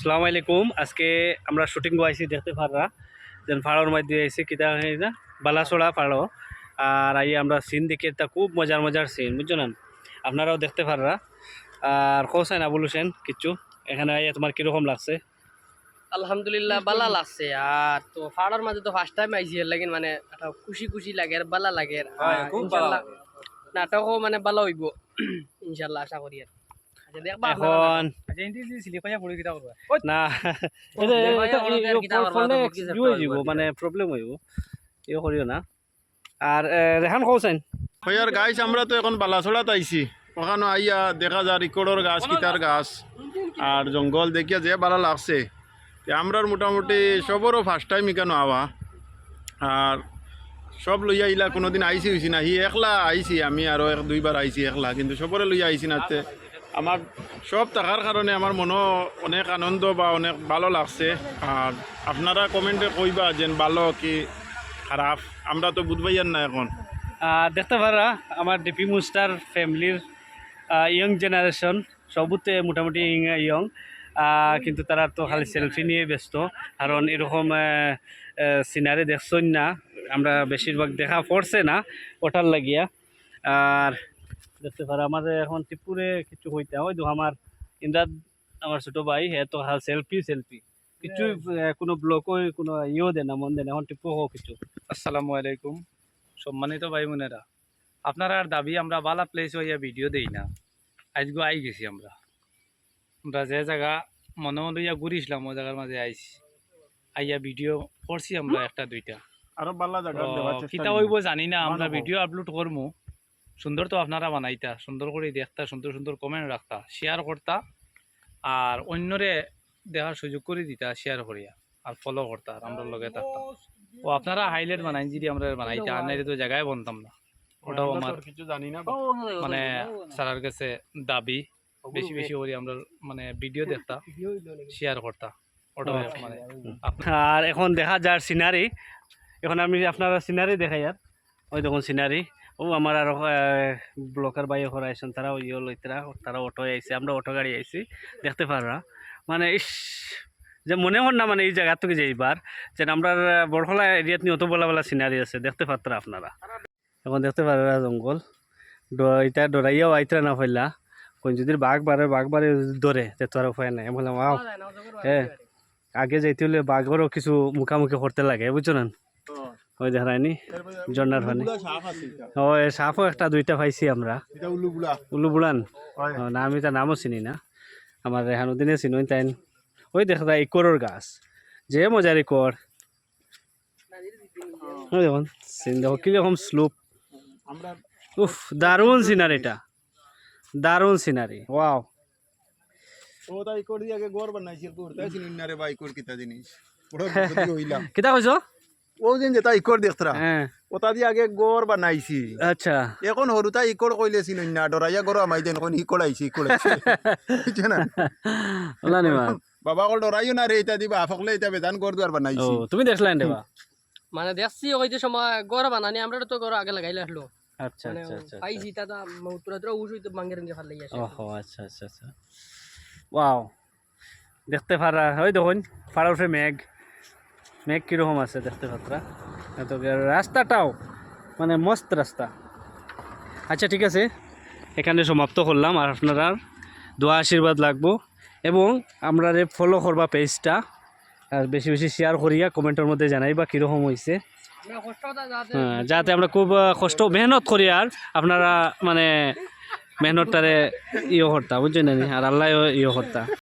সালাম আলাইকুম। আজকে আমরা শুটিং আইসি দেখতে পাররা যেন ফাড়োর মধ্যে আইছি কিতা না? বালাসোড়া ফাড়ো আর আই আমরা সিন দেখে তা খুব মজার মজার সিন বুঝছ না? আপনারাও দেখতে পাররা আর কোসাই না বলুছেন কিচ্ছু? এখানে আইয়া তোমার কীরকম লাগছে? আলহামদুলিল্লাহ বালা লাগছে আর তো ফাড়ার মাঝে তো ফার্স্ট টাইম আইছি এর লাগিন মানে একটা খুশি খুশি লাগে আর বালা লাগে। আর ইনশাল্লাহ নাটকও মানে বালা হইব। ইনশাল্লাহ আশা করি আর এখন না। মানে প্রবলেম হইব ইয়ে করিও আর রেহান কৌছেন হইয়ার গাছ আমরা তো এখন বালাছড়াত আইছি। ওখানে আইয়া দেখা যায় রিকর্ডর গাছ কিতার গাছ। আর জঙ্গল দেখিয়া যে ভালো লাগছে। তে আমরার মোটামুটি সবরও ফার্স্ট টাইম এখানে আওয়া আর সব লইয়া ইলা কোনোদিন আইসি হইছি না। হি একলা আইছি আমি আরও এক দুইবার আইছি একলা। কিন্তু সবরে লইয়া আইছি না আমার সব থাকার কারণে আমার মনও অনেক আনন্দ বা অনেক ভালো লাগছে। আর আপনারা কমেন্টে কইবা যে ভালো কি খারাপ। আমরা তো বুঝবাইয়ার না এখন। দেখতে পারা, আমার ডিপি মুস্টার ফ্যামিলির ইয়ং জেনারেশন সবুতে মোটামুটি ইয়ং কিন্তু তারা তো খালি সেলফি নিয়ে ব্যস্ত। কারণ এরকম সিনারি দেখছই না। আমরা বেশিরভাগ দেখা পড়ছে না, ওটার লাগিয়া। আর দেখতে পারা আমার এখন ত্রিপুরে কিছু হইতে হয়। তো আমার ইন্দ্রাদ আমার ছোটো ভাই হে তো সেলফি সেলফি কিছু কোনো ব্লকও কোনো ইয়েও দেয় না মন দেয় না। এখন টিপু হোক কিছু। আসসালামু আলাইকুম। সম্মানিত ভাই বোনেরা আপনারা আর দাবি আমরা বালা প্লেস হইয়া ভিডিও দেই না। আজকে আই গেছি আমরা। আমরা যে জায়গা মনে মনে ইয়া ঘুরিছিলাম ওই জায়গার মাঝে আইছি। আইয়া ভিডিও করছি আমরা একটা দুইটা। আরও ভালো জায়গা কিতা হইব জানি না আমরা ভিডিও আপলোড করব সুন্দর তো আপনারা বানাইতা সুন্দর করে দেখতা সুন্দর সুন্দর কমেন্ট রাখতা শেয়ার করতা আর অন্যরে দেখার সুযোগ করে দিতা শেয়ার করিয়া আর ফলো করতা আর আমরা লগে থাকতা। ও আপনারা হাইলাইট বানাই যদি আমরা বানাইতা আর নাইলে তো জায়গায় বনতাম না। ওটাও আমার কিছু জানি না। মানে স্যারের কাছে দাবি বেশি বেশি করে আমরা মানে ভিডিও দেখতা শেয়ার করতা। ওটাও মানে আর এখন দেখা যার সিনারি এখন আমি আপনারা সিনারি দেখাই আর ওই দেখুন সিনারি ও আমার আরও ব্লকার বাই ওখানে আইসেন তারা ইয়ে লইতরা তারা অটো আইসে আমরা অটো গাড়ি আইসি দেখতে পারা মানে ইস যে মনে হন না মানে এই জায়গা থেকে যে এইবার যে আমরা বড়খলা এরিয়াত নিয়ে অত বলা বলা সিনারি আছে দেখতে পারতারা আপনারা। এখন দেখতে পারা জঙ্গল। এটা ডরাইয়াও আইতরা না ফেললা। কোন যদি বাঘ বাড়ে বাঘ বাড়ে ধরে তে তো আর উপায় নাই। বললাম আও হ্যাঁ আগে যাইতে হলে বাঘেরও কিছু মুখামুখি করতে লাগে বুঝছ না? ওই দেখা রায়নি জন্নার ফানি ওই সাপও একটা দুইটা পাইছি আমরা। এটা উলু বুলা উলু বুড়ান হয়। না আমি তার নামও চিনি না। আমার রেহানুদ্দিনে চিনুই তাই ওই দেখা যায় ইকোরের গাছ। যে মজার ইকোর ওই দেখুন সিন দেখো কীরকম স্লুপ। উফ দারুণ সিনারিটা দারুণ সিনারি ওয়াও। ও চিনি বুদ্ধি হইলাম। কিতা কইছো? ও দিন যে তাই কর দেখতরা হ্যাঁ। ওটা দিয়ে আগে গড় বানাইছি। আচ্ছা। এখন হরু তাই ইকড় কইলে চিনি না ডরাইয়া গড় আমাই দেন কোন ইকড় আইছি ইকড় আইছি। বুঝছে না? বাবা কল ডরাইও না রে এটা দিবা আফকলে এটা বেদান গড় দুয়ার বানাইছি। তুমি দেখলেন দেবা? মানে দেখছি ওই যে সময় গড় বানানি আমরা তো গড় আগে লাগাইলে আসলো আচ্ছা মানে আচ্ছা আচ্ছা পাইছি তা তো পুরা পুরা উস বাঙ্গের রঙে ফালাই আসে। ওহো আচ্ছা আচ্ছা আচ্ছা। ওয়াও। দেখতে পারা ওই দেখুন পাড়া উঠে মেঘ। মেঘ কীরকম আছে দেখতে পাত্রা। এত রাস্তাটাও মানে মস্ত রাস্তা। আচ্ছা ঠিক আছে। এখানে সমাপ্ত করলাম। আর আপনারা দোয়া, আশীর্বাদ লাগবো। এবং আমরা ফলো করবা পেজটা আর বেশি বেশি শেয়ার করিয়া কমেন্টের মধ্যে জানাইবা কীরকম হয়েছে হ্যাঁ যাতে আমরা খুব কষ্ট, মেহনত করি আর আপনারা মানে মেহনতটারে ইয়ে করতা, বুঝছেন? আর আল্লাহ ইয়ে করতা।